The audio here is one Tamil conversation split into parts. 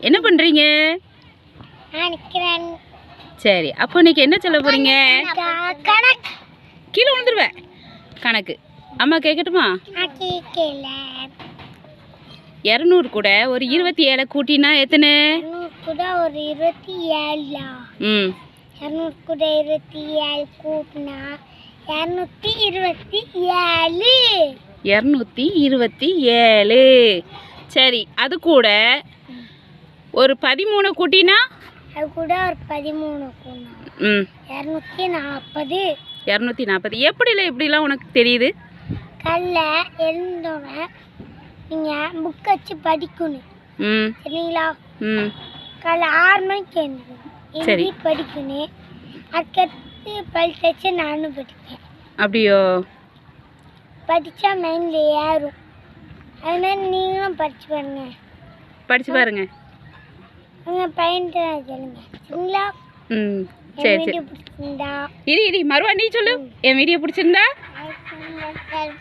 என்ன பண்ணுறீங்க சரி அப்போ இன்னைக்கு என்ன சொல்ல போகிறீங்க கணக்கு. கீழே விழுந்துருவேன் கணக்கு. அம்மா கேட்கட்டுமா இரநூறு கூட ஒரு இருபத்தி ஏழை கூட்டினா எத்தனை? கூட ஒரு இருபத்தி ஏழா ம். இரநூறு கூட இருபத்தி ஏழு கூட்டினா இரநூத்தி இருபத்தி ஏழு இரநூத்தி இருபத்தி ஏழு சரி அது கூட ஒரு பதிமூணு கூட்டினா? அது கூட ஒரு பதிமூணு ம். இரநூத்தி நாற்பது இரநூத்தி நாற்பது எப்படில எப்படிலாம் உனக்கு தெரியுது? கல்ல எழுந்தோடனே நீங்கள் புக் வச்சு படிக்கணும். ம். சரிங்களா? ம். காலைல ஆறு மணிக்கு எழுந்திருக்கணும் சரி. படிக்கணும். அதுக்கடுத்து பல் தச்சு நானும் படிப்பேன். அப்படியோ? படித்தா மைண்டில் ஏறும். அது மாதிரி நீங்களும் படிச்சு பாருங்க. படிச்சு பாருங்க. ம் சரி சரி. இரு இரு மறுவா நீ சொல்லு. என் வீடியோ பிடிச்சிருந்தா?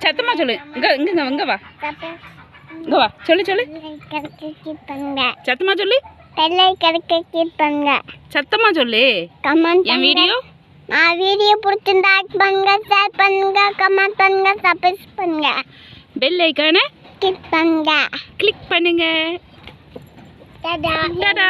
சத்தமாக சொல்லு. இங்க இங்க இங்க இங்க வா. இங்க வா. சொல்லு சொல்லு. சத்தமாக சொல்லு. சத்தமாக சொல்லு. என் வீடியோ நான் வீடியோ பிடிச்சிருந்தா லைக் பண்ணுங்க ஷேர் பண்ணுங்க கமெண்ட் பண்ணுங்க சப்ஸ்கிரைப் பண்ணுங்க. பெல் ஐக்கானை கிளிக் பண்ணுங்க. கிளிக் பண்ணுங்க. Tata tata